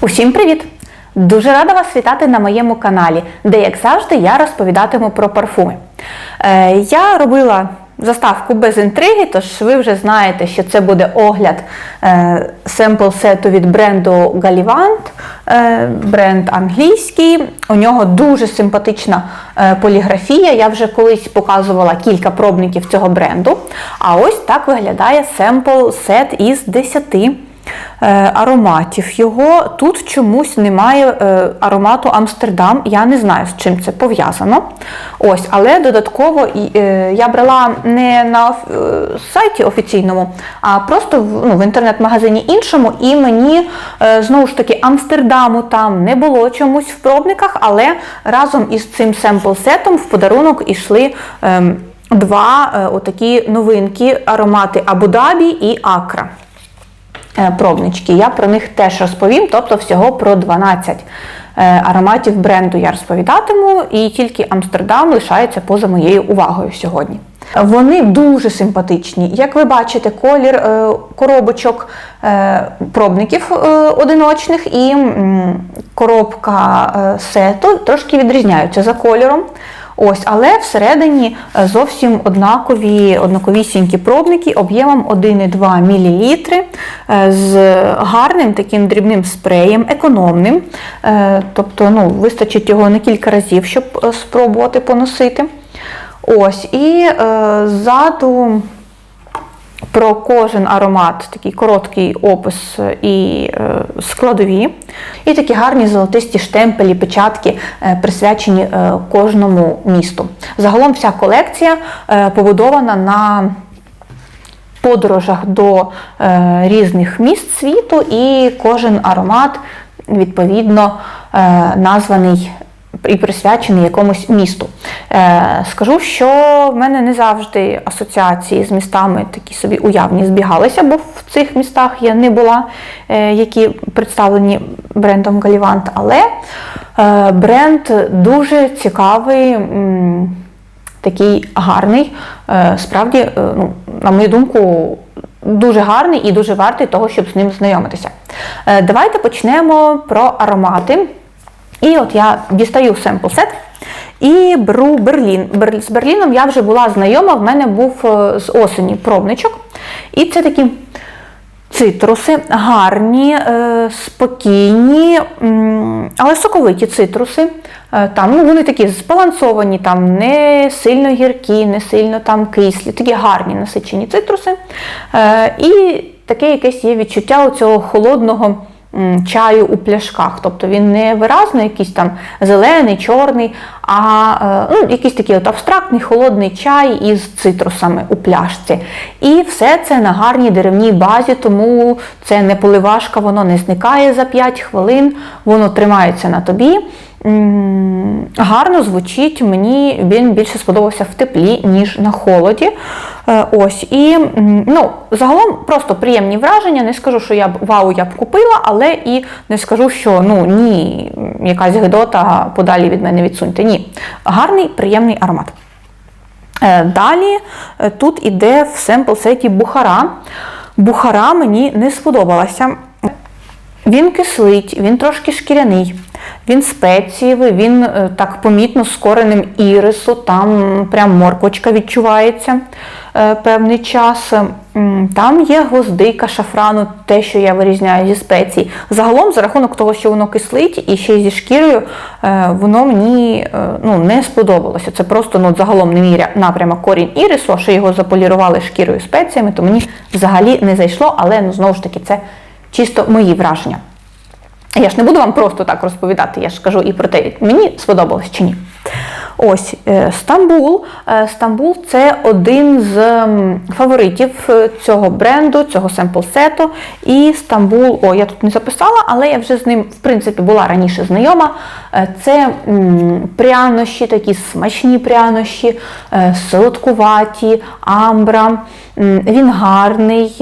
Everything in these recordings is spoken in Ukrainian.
Усім привіт! Дуже рада вас вітати на моєму каналі, де, як завжди, я розповідатиму про парфуми. Е, я робила заставку без інтриги, тож ви вже знаєте, що це буде огляд е, семпл сету від бренду Gallivant, е, бренд англійський. У нього дуже симпатична е, поліграфія. Я вже колись показувала кілька пробників цього бренду. А ось так виглядає семпл сет із 10 е, ароматів. Його тут чомусь немає е, аромату Амстердам. Я не знаю, з чим це пов'язано. Ось, але додатково е, я брала не на е, сайті офіційному, а просто ну, в інтернет-магазині іншому, і мені е, знову ж таки Амстердаму там не було чомусь в пробниках, але разом із цим семпл-сетом в подарунок ішли. ем, Два е, отакі новинки аромати Абу-Дабі і Акра е, пробнички. Я про них теж розповім, тобто всього про 12 е, ароматів бренду я розповідатиму, і тільки Амстердам лишається поза моєю увагою сьогодні. Вони дуже симпатичні. Як ви бачите, колір е, коробочок е, пробників е, одиночних і коробка е, сету трошки відрізняються за кольором. Ось, але всередині е, зовсім однакові, однаковісінькі пробники об'ємом 1,2 мл е, з гарним таким дрібним спреєм, економним. Е, Тобто ну, вистачить його на кілька разів, щоб спробувати поносити. Ось, і ззаду про кожен аромат, такий короткий опис і е, складові, і такі гарні золотисті штемпелі, печатки, е, присвячені е, кожному місту. Загалом вся колекція е, побудована на подорожах до е, різних міст світу, і кожен аромат відповідно е, названий і присвячений якомусь місту. Е, скажу, що в мене не завжди асоціації з містами такі собі уявні збігалися, бо в цих містах я не була, е, які представлені брендом Галівант, але е, бренд дуже цікавий. Такий гарний, справді, ну, на мою думку, дуже гарний і дуже вартий того, щоб з ним знайомитися. Давайте почнемо про аромати. І от я дістаю семпл сет і беру Берлін. З Берліном я вже була знайома, в мене був е, з осені пробничок. І це такі цитруси, гарні, е, спокійні, але соковиті цитруси. Е, Там, ну, вони такі збалансовані, там не сильно гіркі, не сильно там кислі, такі гарні насичені цитруси. І таке якесь є відчуття цього холодного чаю у пляшках. Тобто він не виразно якийсь там зелений, чорний, а е, ну, якийсь такий от абстрактний холодний чай із цитрусами у пляшці. І все це на гарній деревній базі, тому це не поливашка, воно не зникає за 5 хвилин, воно тримається на тобі. Гарно звучить, мені він більше сподобався в теплі, ніж на холоді. Е, Ось, і ну, загалом просто приємні враження. Не скажу, що я б вау, я б купила, але і не скажу, що ну ні, якась гидота подалі від мене відсуньте. Ні. Гарний, приємний аромат. Е, Далі е, тут іде в семпл сеті Бухара. Бухара мені не сподобалася. Він кислить, він трошки шкіряний, він спецієвий, він е, так помітно з коренем ірису, там прям морквочка відчувається е, певний час. Там є гвоздика шафрану, те, що я вирізняю зі спецій. Загалом, за рахунок того, що воно кислить і ще й зі шкірою, е, воно мені ну, не сподобалося. Це просто ну, загалом не мій напрямок корінь ірису, а що його заполірували шкірою спеціями, то мені взагалі не зайшло, але ну, знову ж таки це чисто мої враження. Я ж не буду вам просто так розповідати, я ж кажу і про те, мені сподобалось чи ні. Ось е, Стамбул. Е, Стамбул це один з фаворитів е, цього бренду, цього семпл-сету. І Стамбул, о, я тут не записала, але я вже з ним, в принципі, була раніше знайома. Це прянощі, такі смачні прянощі, солодкуваті, амбра. Він гарний,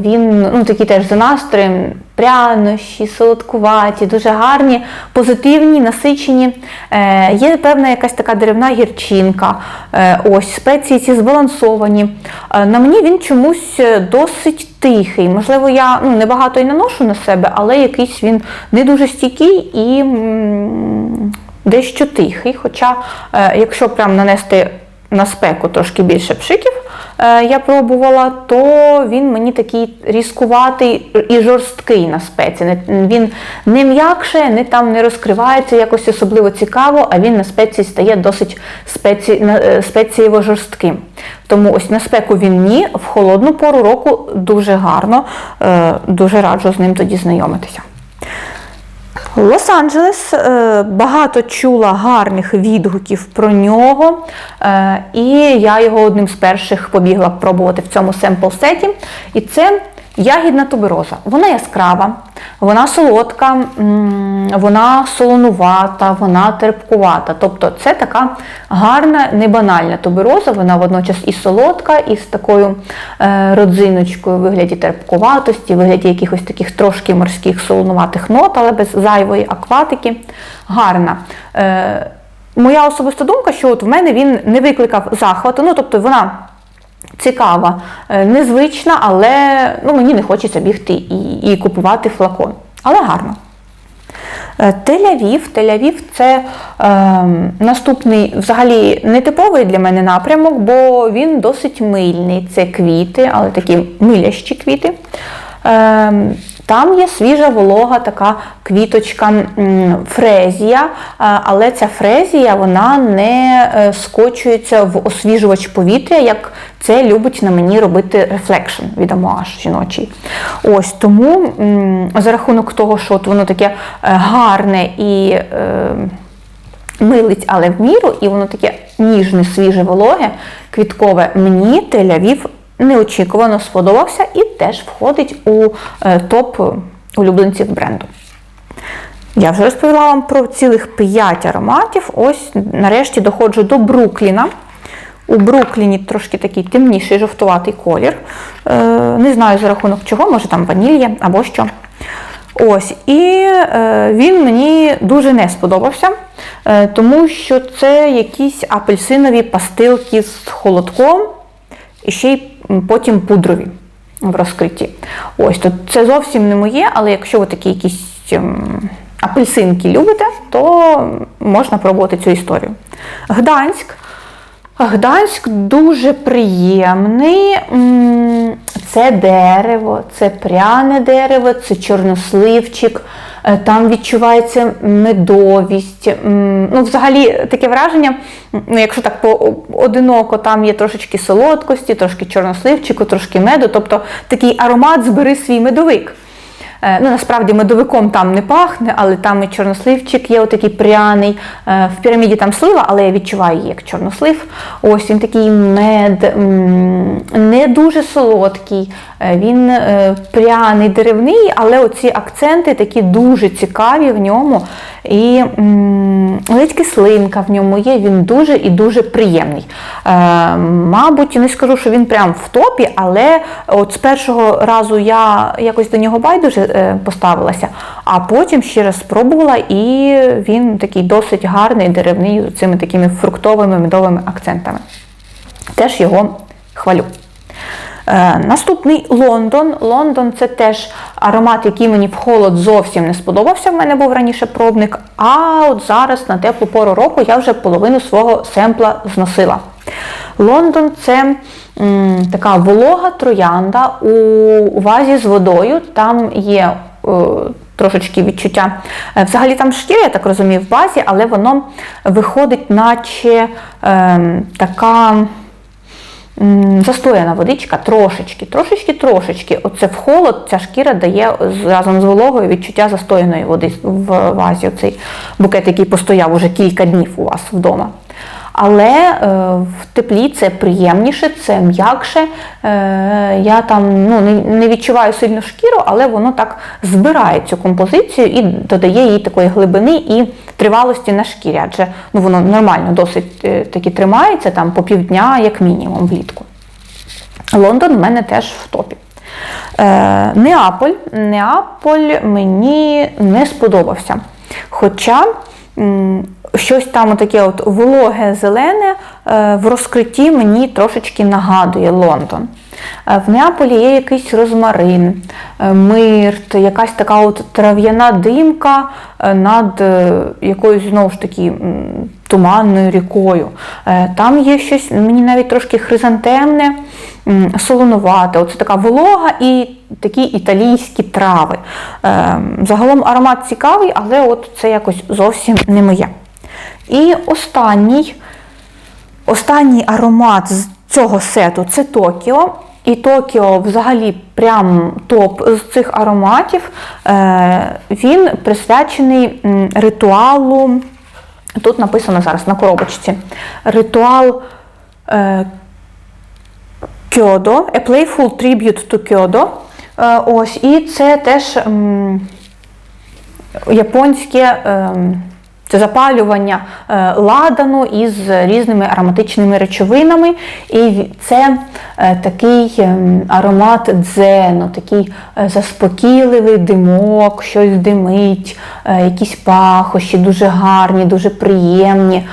він ну, такий теж за настроєм прянощі, солодкуваті, дуже гарні, позитивні, насичені. Е, Є певна якась така деревна гірчинка. Е, ось спеції ці збалансовані. Е, на мені він чомусь е, досить тихий. Можливо, я ну, небагато і наношу на себе, але якийсь він не дуже стійкий і м, дещо тихий. Хоча, е, якщо прям нанести на спеку трошки більше пшиків, я пробувала, то він мені такий різкуватий і жорсткий на спеці. Він не м'якше, не там не розкривається якось особливо цікаво, а він на спеці стає досить спеці, е, спецієво жорстким. Тому ось на спеку він ні, в холодну пору року дуже гарно, е, дуже раджу з ним тоді знайомитися. Лос-Анджелес е, багато чула гарних відгуків про нього, е, і я його одним з перших побігла пробувати в цьому семпл-сеті. І це ягідна тубероза. Вона яскрава, вона солодка, вона солонувата, вона терпкувата. Тобто це така гарна, небанальна тубероза, вона водночас і солодка, і з такою е, родзиночкою в вигляді терпкуватості, в вигляді якихось таких трошки морських солонуватих нот, але без зайвої акватики. Гарна. Е, моя особиста думка, що от в мене він не викликав захвату, ну тобто вона цікава, е, незвична, але ну, мені не хочеться бігти і, і купувати флакон. Але гарно. Е, Тель-Авів. Тель-Авів це е, наступний, взагалі, нетиповий для мене напрямок, бо він досить мильний. Це квіти, але такі милящі квіти. Е, там є свіжа волога, така квіточка фрезія, е, але ця фрезія вона не е, скочується в освіжувач повітря, як це любить на мені робити рефлекшн від Амуаш жіночий. Ось тому за рахунок того, що от воно таке е, гарне і милить, але в міру, і воно таке ніжне, свіже вологе, квіткове, мені Тель-Авів неочікувано сподобався і теж входить у е, топ улюбленців бренду. Я вже розповіла вам про цілих 5 ароматів. Ось нарешті доходжу до Брукліна. У Брукліні трошки такий темніший жовтуватий колір. Е, не знаю за рахунок чого, може там ваніль є або що. Ось, і е, він мені дуже не сподобався, тому що це якісь апельсинові пастилки з холодком і ще й потім пудрові в розкритті. Ось, то це зовсім не моє, але якщо ви такі якісь ем, апельсинки любите, то можна пробувати цю історію. Гданськ. Гданськ дуже приємний. Це дерево, це пряне дерево, це чорносливчик, е, там відчувається медовість. Ну, взагалі таке враження, ну, якщо так поодиноко, там є трошечки солодкості, трошки чорносливчику, трошки меду, тобто такий аромат збери свій медовик. Е, Ну, насправді медовиком там не пахне, але там і чорносливчик є отакий пряний. Е, В піраміді там слива, але я відчуваю її як чорнослив. Ось він такий мед, не дуже солодкий, е, він пряний, деревний, але оці акценти такі дуже цікаві в ньому. І ледь кислинка в ньому є, він дуже і дуже приємний. Е, Мабуть, не скажу, що він прям в топі, але от з першого разу я якось до нього байдуже е, поставилася, а потім ще раз спробувала, і він такий досить гарний, деревний, з цими такими фруктовими медовими акцентами. Теж його хвалю. Е, Наступний Лондон. Лондон це теж аромат, який мені в холод зовсім не сподобався. В мене був раніше пробник. А от зараз на теплу пору року я вже половину свого семпла зносила. Лондон це м, така волога троянда у вазі з водою. Там є е, трошечки відчуття. Е, Взагалі там шкіра, я так розумію, в базі, але воно виходить, наче е, така. Застояна водичка трошечки, трошечки, трошечки. Оце в холод ця шкіра дає разом з вологою відчуття застояної води в вазі. Оцей букет, який постояв уже кілька днів у вас вдома. Але е, в теплі це приємніше, це м'якше. Е, я там ну, не, відчуваю сильно шкіру, але воно так збирає цю композицію і додає їй такої глибини і тривалості на шкірі, адже ну, воно нормально досить е, таки тримається там по півдня, як мінімум, влітку. Лондон в мене теж в топі. Неаполь. Неаполь мені не сподобався. Хоча щось там таке от вологе зелене е, в розкритті мені трошечки нагадує Лондон. Е, В Неаполі є якийсь розмарин, е, мирт, якась така от трав'яна димка над якоюсь знову ж таки туманною рікою. Там є щось, мені навіть трошки хризантемне, солонувате. Оце така волога і такі італійські трави. Е, Загалом аромат цікавий, але от це якось зовсім не моє. І останній, останній аромат з цього сету це Токіо. І Токіо взагалі прям топ з цих ароматів. Е, Він присвячений ритуалу. Тут написано зараз на коробочці. Ритуал е, Кьодо, A Playful Tribute to Kyoto. Е, ось, і це теж японське ем, це запалювання е, ладану із різними ароматичними речовинами. І це е, такий ем, аромат дзену, такий е, заспокійливий димок, щось димить, якісь пахощі дуже гарні, дуже приємні.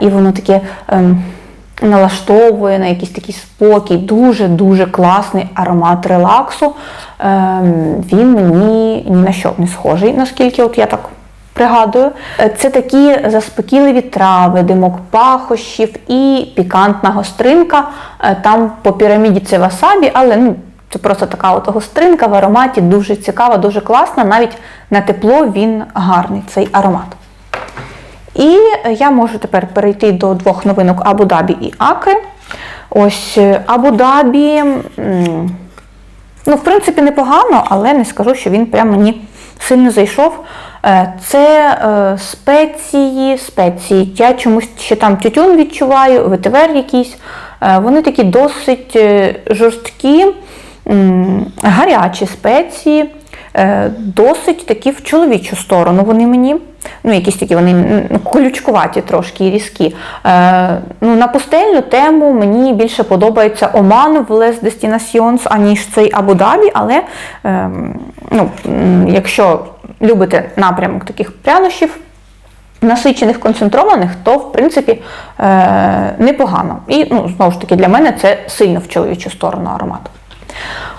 І воно таке. ем, налаштовує на якийсь такий спокій, дуже-дуже класний аромат релаксу. Ем, Він мені ні на що не схожий, наскільки от я так пригадую. Е, Це такі заспокійливі трави, димок пахощів і пікантна гостринка. Е, Там по піраміді це васабі, але ну, це просто така от гостринка в ароматі, дуже цікава, дуже класна. Навіть на тепло він гарний, цей аромат. І я можу тепер перейти до двох новинок Абу-Дабі і Акри. Ось е, Абу-Дабі, ну, в принципі, непогано, але не скажу, що він прям мені сильно зайшов. Е, Це е, спеції, спеції. Я чомусь ще там тютюн відчуваю, ветивер якийсь. Е, Вони такі досить жорсткі, гарячі спеції. Досить такі в чоловічу сторону вони мені. Ну, якісь такі вони колючкуваті трошки і різкі. Е, ну, на пустельну тему мені більше подобається Оман в Les Destinations, аніж цей Абу-Дабі, але е, ну, якщо любите напрямок таких прянощів, насичених, концентрованих, то в принципі е, непогано. І ну, знову ж таки, для мене це сильно в чоловічу сторону аромату.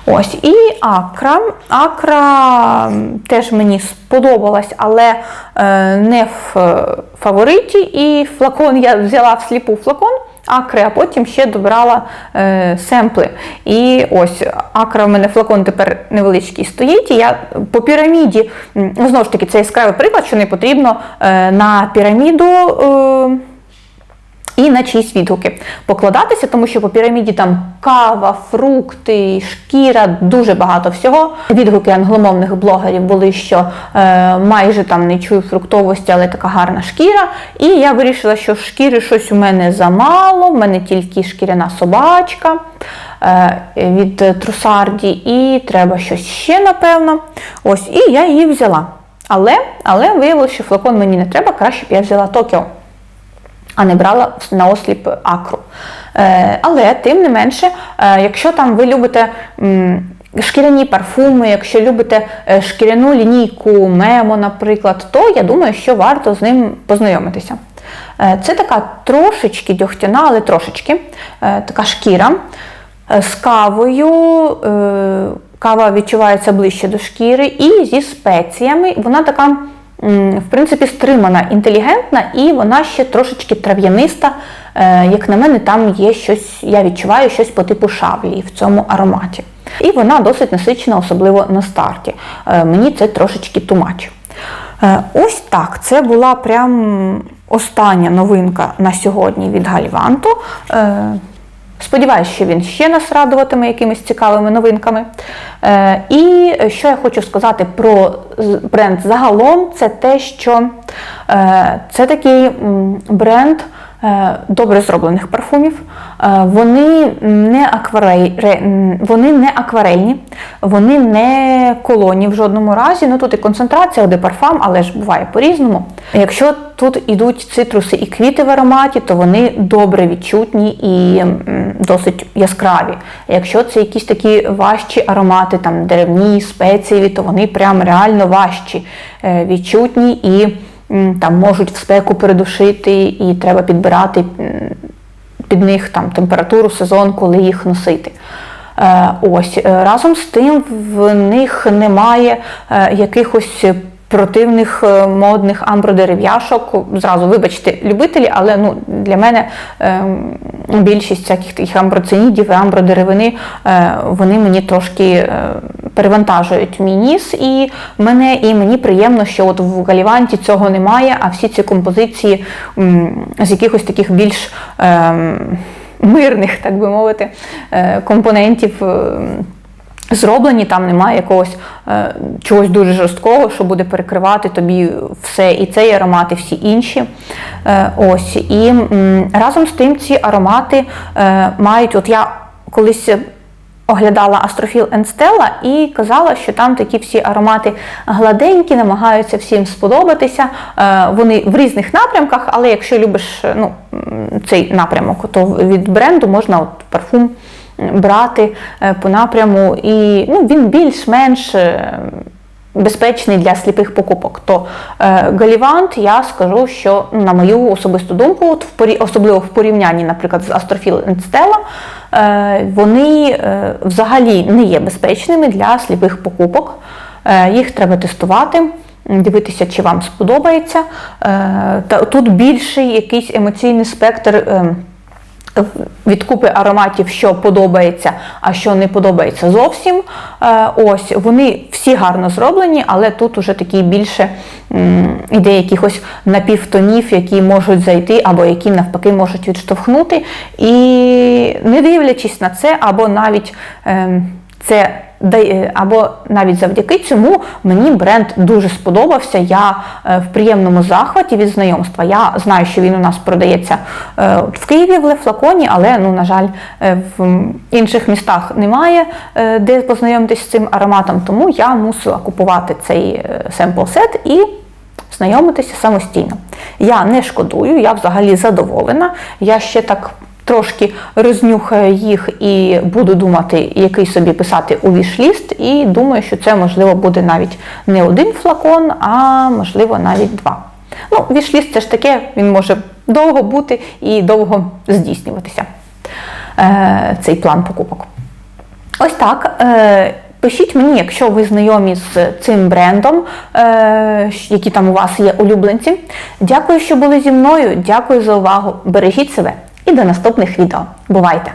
Ось, і акра. Акра теж мені сподобалась, але е, не в е, фавориті. І флакон я взяла всліпу флакон акри, а потім ще добрала е, семпли. І ось акра в мене флакон тепер невеличкий стоїть. І я по піраміді, ну, знову ж таки, це яскравий приклад, що не потрібно е, на піраміду. Е, і на чиїсь відгуки покладатися, тому що по піраміді там кава, фрукти, шкіра, дуже багато всього. Відгуки англомовних блогерів були, що е, майже там не чую фруктовості, але така гарна шкіра. І я вирішила, що шкіри щось у мене замало, в мене тільки шкіряна собачка е, від Трусарді, і треба щось ще, напевно. Ось, і я її взяла. Але, але виявилося, що флакон мені не треба, краще б я взяла Токіо а не брала на осліп акру. Е, але тим не менше, е, якщо там ви любите шкіряні парфуми, якщо любите е, шкіряну лінійку Мемо, наприклад, то я думаю, що варто з ним познайомитися. Це така трошечки дьогтяна, але трошечки така шкіра з кавою. Кава відчувається ближче до шкіри, і зі спеціями. Вона така в принципі, стримана, інтелігентна, і вона ще трошечки трав'яниста. Е, Як на мене, там є щось, я відчуваю щось по типу шаблі в цьому ароматі. І вона досить насичена, особливо на старті. Е, Мені це трошечки тумач. Е, Ось так, це була прям остання новинка на сьогодні від Гальванту. Сподіваюсь, що він ще нас радуватиме якимись цікавими новинками. Е, і що я хочу сказати про бренд загалом, це те, що е, це такий бренд добре зроблених парфумів. Е, вони не акварель, вони не акварельні, вони не колоні в жодному разі. Ну тут і концентрація, де парфам, але ж буває по-різному. Якщо тут ідуть цитруси і квіти в ароматі, то вони добре відчутні і досить яскраві. Якщо це якісь такі важчі аромати, там деревні, спецієві, то вони прям реально важчі, е, відчутні і там можуть в спеку передушити, і треба підбирати під них там температуру, сезон, коли їх носити. Е, Ось е, разом з тим в них немає е, якихось противних модних амбродерев'яшок. Зразу, вибачте, любителі, але ну, для мене е, більшість всяких таких амброцинідів і амбродеревини, вони мені трошки перевантажують мій ніс і мене, і мені приємно, що от в Галіванті цього немає, а всі ці композиції з якихось таких більш. Е, мирних, так би мовити, е, компонентів. е, Зроблені, там немає якогось е, чогось дуже жорсткого, що буде перекривати тобі все, і цей аромат, і всі інші. Е, ось. І м, разом з тим ці аромати е, мають, от я колись оглядала Астрофіл Стелла і казала, що там такі всі аромати гладенькі, намагаються всім сподобатися. Е, Вони в різних напрямках, але якщо любиш е, ну, цей напрямок, то від бренду можна от парфум брати е, по напряму, і ну, він більш-менш. Безпечний для сліпих покупок, то е, Галівант, я скажу, що на мою особисту думку, от особливо в порівнянні, наприклад, з Астрофіл Stella, е, вони е, взагалі не є безпечними для сліпих покупок. Їх треба тестувати, дивитися, чи вам сподобається. Тут більший якийсь емоційний спектр. Від купи ароматів, що подобається, а що не подобається зовсім. Е, Ось вони всі гарно зроблені, але тут уже такі більше іде якихось напівтонів, які можуть зайти, або які навпаки можуть відштовхнути. І не дивлячись на це, або навіть ем, це або навіть завдяки цьому мені бренд дуже сподобався. Я е, в приємному захваті від знайомства. Я знаю, що він у нас продається е, в Києві в Лефлаконі, але ну, на жаль, е, в інших містах немає е, де познайомитись з цим ароматом, тому я мусила купувати цей семпл сет і знайомитися самостійно. Я не шкодую, я взагалі задоволена. Я ще так трошки рознюхаю їх і буду думати, який собі писати у вішліст, і думаю, що це можливо буде навіть не один флакон, а можливо навіть два. Ну, вішліст це ж таке, він може довго бути і довго здійснюватися. Е, цей план покупок. Ось так. Е, Пишіть мені, якщо ви знайомі з цим брендом, е, які там у вас є улюбленці. Дякую, що були зі мною. Дякую за увагу. Бережіть себе і до наступних відео. Бувайте!